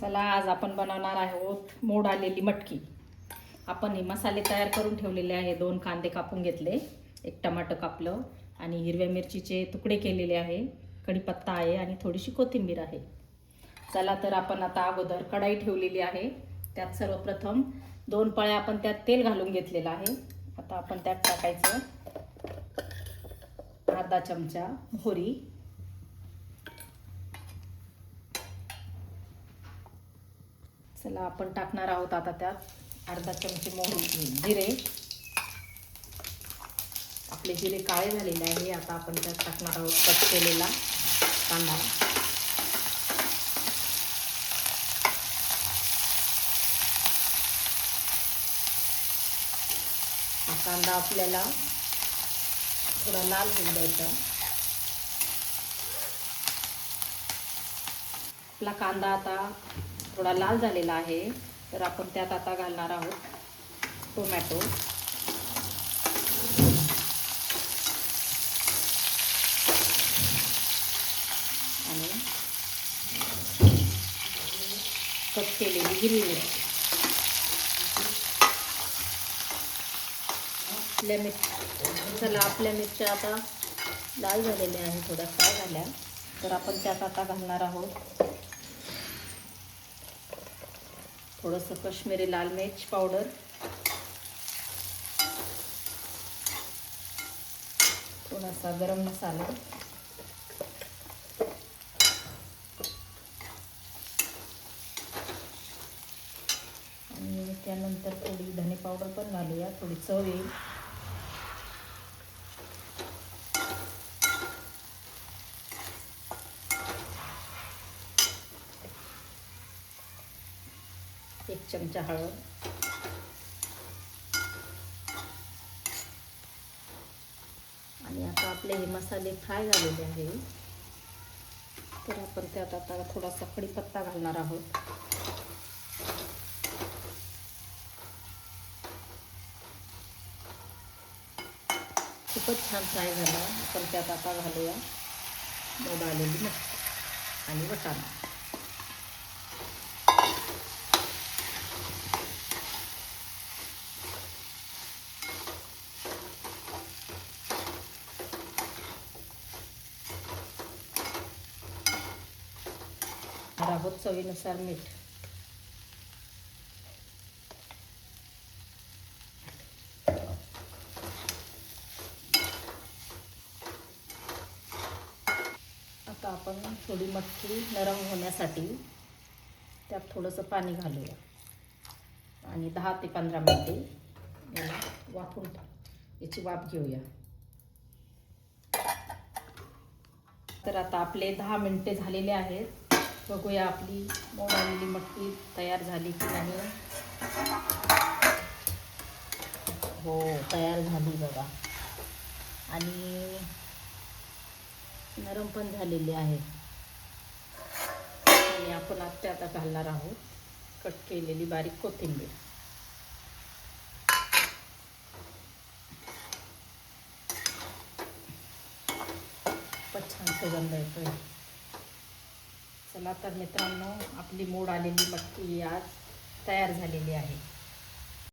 चला आज आपण बनवणार आहोत मोड आलेली मटकी. आपण हे मसाले तयार करून ठेवलेले आहे. दोन कांदे कापून घेतले एक टमाटो कापलं आणि हिरव्या मिरचीचे तुकडे केलेले आहे. कढीपत्ता आहे आणि थोडीशी कोथिंबीर आहे. चला तर आपण आता अगोदर कढाई ठेवलेली आहे. त्यात सर्वप्रथम दोन पळ्या आपण त्यात तेल घालून घेतलेलं आहे. आता आपण त्यात टाकायचं. अर्धा चमचा मोहरी. चला आपण टाकणार आहोत आता त्यात अर्धा चमचे मोहरी जिरे. आपले जिरे काळे झालेले आहे आता आपण त्यात टाकणार आहोत कट केलेला कांदा. हा कांदा आपल्याला थोडा लाल होऊ द्यायचा. आपला कांदा आता थोडा लाल झालेला आहे तर आपण त्यात आता घालणार आहोत टोमॅटो. आणि कट केलेली हिरवी मिरची. आपल्या मिर चला आपल्या मिरच्या आता लाल झालेल्या आहे थोड्या फ्राय झाल्या. तर आपण त्यात आता घालणार आहोत थोडंसं कश्मीरी लाल मिर्च पावडर. थोडासा गरम मसाला. आणि त्यानंतर थोडी धने पावडर पण घालूया थोडी चव येईल. एक चमचा हळद. आणि आता आपले हे मसाले फ्राय झालेले आहे. तर आपण त्यात आता थोडासा कढीपत्ता घालणार आहोत. खूपच छान फ्राय झाला. आपण त्यात आता घालूया मोड आलेली मटकी आणि वटाणा. आहोत चवीनुसार मीठ. आता आपण थोडी मटकी नरम होण्यासाठी त्यात थोडंसं पाणी घालूया. आणि दहा ते पंधरा मिनटे वाफून याची वाफ घेऊया. तर आता आपले दहा मिनटे झालेले आहेत. बघूया आपली मोडलेली मटकी तयार झाली की नाही. हो तयार झाली बघा. आणि नरम पण झालेली आहे. आणि आपण आत्ता आता घालणार आहोत कट केलेली बारीक कोथिंबीर. खूपच छान सुगंध येतोय. चला तर मित्रांनो आपली मोड आलेली मटकी आज तयार झालेली आहे.